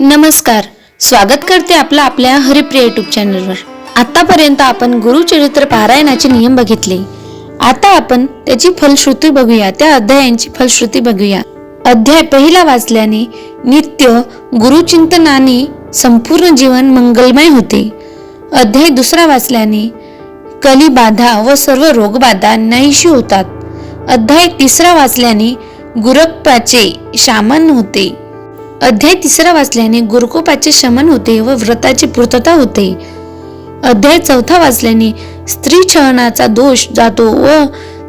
नमस्कार. स्वागत करते आपलं आपल्या हरिप्रिय युट्यूब चॅनलवर आतापर्यंत आपण गुरुचरित्र पारायणाचे नियम बघितले. आता आपण त्याची फलश्रुती बघूया. त्या अध्यायांची फलश्रुती बघूया. अध्याय पहिला वाचल्याने नित्य गुरुचिंतनाने संपूर्ण जीवन मंगलमय होते. अध्याय दुसरा वाचल्याने कलिबाधा व सर्व रोगबाधा नाहीशी होतात. अध्याय तिसरा वाचल्याने गुरप्पाचे शामन होते. अध्याय तिसरा वाचल्याने गुरुकोपाचे शमन होते व व्रताची पूर्तता होते. अध्याय चौथा वाचल्याने स्त्री छळनाचा दोष जातो व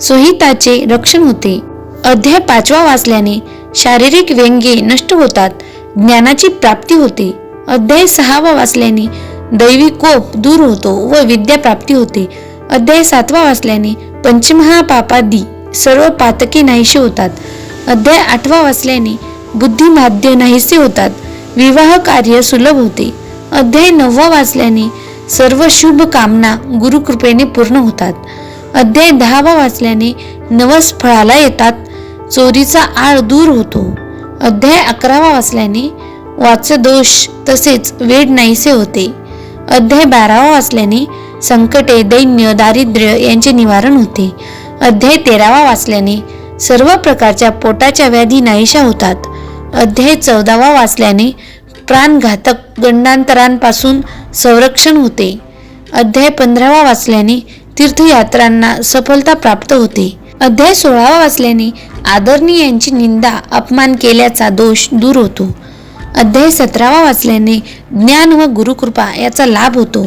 संहिताचे रक्षण होते. अध्याय पाचवा वाचल्याने शारीरिक व्यंगे नष्ट होतात ज्ञानाची प्राप्ती होते. अध्याय सहावा वाचल्याने दैवी कोप दूर होतो व विद्या प्राप्ती होते. अध्याय सातवा वाचल्याने पंचमहापापादी सर्व पातके नाहीशी होतात. अध्याय आठवा वाचल्याने बुद्धिमाद्य नाहीसे होतात. विवाह कार्य सुलभ होते. अध्याय नववा वाचल्याने सर्व शुभ कामना गुरुकृपेने पूर्ण होतात. अध्याय दहावा वाचल्याने नवस फळाला येतात. चोरीचा आळ दूर होतो. अध्याय अकरावा वाचल्याने वाचदोष तसेच वेड नाहीसे होते. अध्याय बारावा वाचल्याने संकटे दैन्य दारिद्र्य यांचे निवारण होते. अध्याय तेरावा वाचल्याने सर्व प्रकारच्या पोटाच्या व्याधी नाहीशा होतात. अध्याय चौदावा वाचल्याने प्राणघातक गंडांतरांपासून संरक्षण होते. अध्याय पंधरावा वाचल्याने तीर्थयात्रांना सफलता प्राप्त होते. अध्याय सोळावा वाचल्याने आदरणीयांची निंदा अपमान केल्याचा दोष दूर होतो. अध्याय सतरावा वाचल्याने ज्ञान व गुरुकृपा याचा लाभ होतो.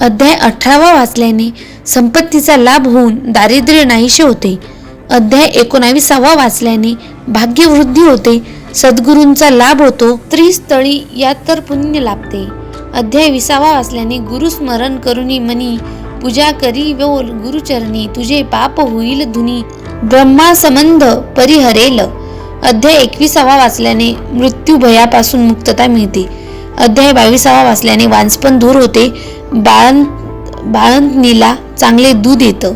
अध्याय अठरावा वाचल्याने संपत्तीचा लाभ होऊन दारिद्र्य नाहीसे होते. अध्याय एकोणावीसावा वाचल्याने भाग्यवृद्धी होते सद्गुरूंचा लाभ होतो त्रिस्थळी यात तर पुण्य लाभते. अध्याय विसावा वाचल्याने गुरुस्मरण करुणी मनी पूजा करी व गुरुचरणी तुझे पाप होईल धुनी. ब्रह्मा संबंध परिहरेल. अध्याय एकविसावा वाचल्याने मृत्यू भयापासून मुक्तता मिळते. अध्याय बावीसावा वाचल्याने वांसपण दूर होते बाळंत बाळंतनीला चांगले दूध येतं.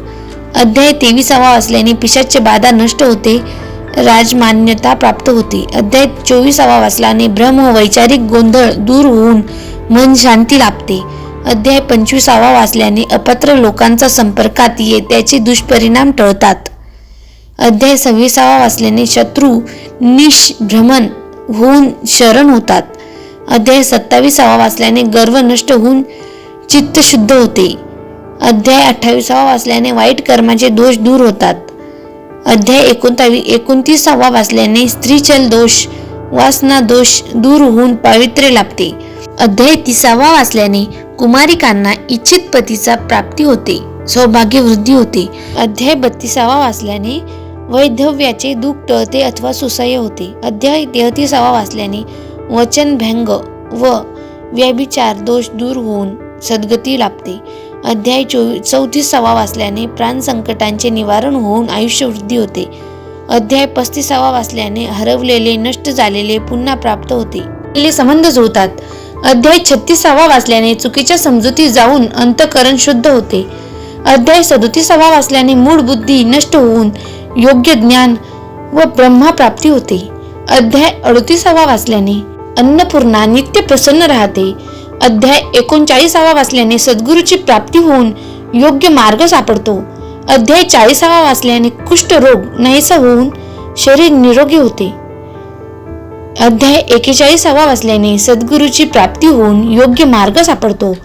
अध्याय तेविसावा वाचल्याने पिशाचे बाधा नष्ट होते राजमान्यता प्राप्त होते. अध्याय चोवीसावा वाचल्याने भ्रम व वैचारिक गोंधळ दूर होऊन मन शांती लाभते. अध्याय पंचवीसावा वाचल्याने अपत्र लोकांचा संपर्कात ये त्याचे दुष्परिणाम टळतात. अध्याय सव्वीसावा वाचल्याने शत्रू निष्भ्रमण होऊन शरण होतात. अध्याय सत्तावीसावा वाचल्याने गर्व नष्ट होऊन चित्त शुद्ध होते. अध्याय अठ्ठावीसावा वाचल्याने वाईट कर्माचे दोष दूर होतात. अध्याय एकोणतावी एकोणतीसावा वाचल्याने स्त्रीचल दोष वासना दोष दूर होऊन पावित्र्य लाभते. अध्याय तिसावा वाचल्याने कुमारिकांना इच्छित पतीचा प्राप्ती होते सौभाग्य वृद्धी होते. अध्याय बत्तीसावा वाचल्याने वैधव्याचे दुःख टळते अथवा सुसह्य होते. अध्याय तेहतीसावा वाचल्याने वचनभंग व व्यभिचार दोष दूर होऊन सद्गती लाभते. अध्याय चोवी चौतीसावा वाचल्याने प्राणसंकटांचे निवारण होऊन आयुष्यवृद्धी होते. अध्याय पस्तीसावा वाचल्याने हरवलेले नष्ट झालेले पुन्हा प्राप्त होते. संबंध जुळतात. अध्याय छत्तीसावा वाचल्याने चुकीच्या समजुती जाऊन अंतकरण शुद्ध होते. अध्याय सदोतीसावा वाचल्याने मूळ बुद्धी नष्ट होऊन योग्य ज्ञान व ब्रह्मा प्राप्ती होते. अध्याय अडतीसावा वाचल्याने अन्नपूर्णा नित्य प्रसन्न राहते. अध्याय एकोणचाळीसावा वाचल्याने सद्गुरूची प्राप्ती होऊन योग्य मार्ग सापडतो. अध्याय चाळीसावा वाचल्याने कुष्ठरोग नाहीसा होऊन शरीर निरोगी होते. अध्याय एकेचाळीसावा वाचल्याने सद्गुरूची प्राप्ती होऊन योग्य मार्ग सापडतो.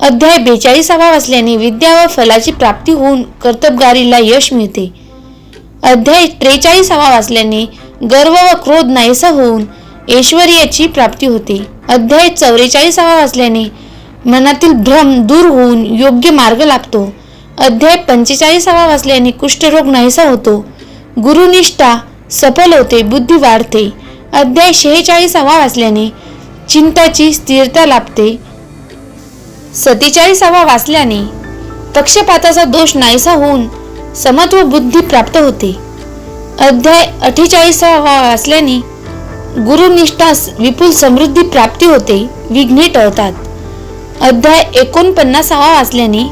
अध्याय बेचाळीसावा वाचल्याने विद्या व फलाची प्राप्ती होऊन कर्तबगारीला यश मिळते. अध्याय त्रेचाळीसावा वाचल्याने गर्व व क्रोध नाहीसा होऊन ऐश्वर्याची प्राप्ती होते. अध्याय चौवेचाळीसावा वाचल्याने मनातील भ्रम दूर होऊन योग्य मार्ग लागतो. अध्याय पंचेचाळीसावा वाचल्याने कुष्ठरोग नाहीसा होतो. गुरुनिष्ठा सफल होते बुद्धी वाढते. अध्याय शेहेचाळीसावा वाचल्याने चिंताची स्थिरता लाभते. सत्तेचाळीसावा वाचल्याने पक्षपाताचा दोष नाहीसा होऊन समत्व बुद्धी प्राप्त होते. अध्याय अठ्ठेचाळीसावा वाचल्याने गुरुनिष्ठास विपुल समृद्धी प्राप्ती होते विघ्ने टळतात. अध्याय एकोणपन्नासावा वाचल्याने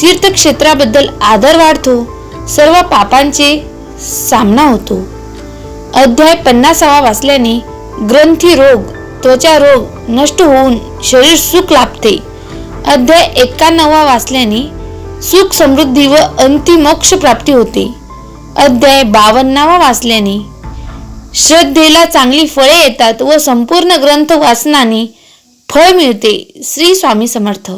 तीर्थक्षेत्राबद्दल आदर वाढतो सर्व पापांचे सामना होतो. अध्याय पन्नासावा वाचल्याने ग्रंथी रोग त्वचा रोग नष्ट होऊन शरीर सुख लाभते. अध्याय एकाण्णवा वाचल्याने सुख समृद्धी व अंतिमोक्ष प्राप्ती होते. अध्याय बावन्नावा वाचल्याने श्रद्धेला चांगली फळे येतात व संपूर्ण ग्रंथ वाचनाने फळ मिळते. श्री स्वामी समर्थ.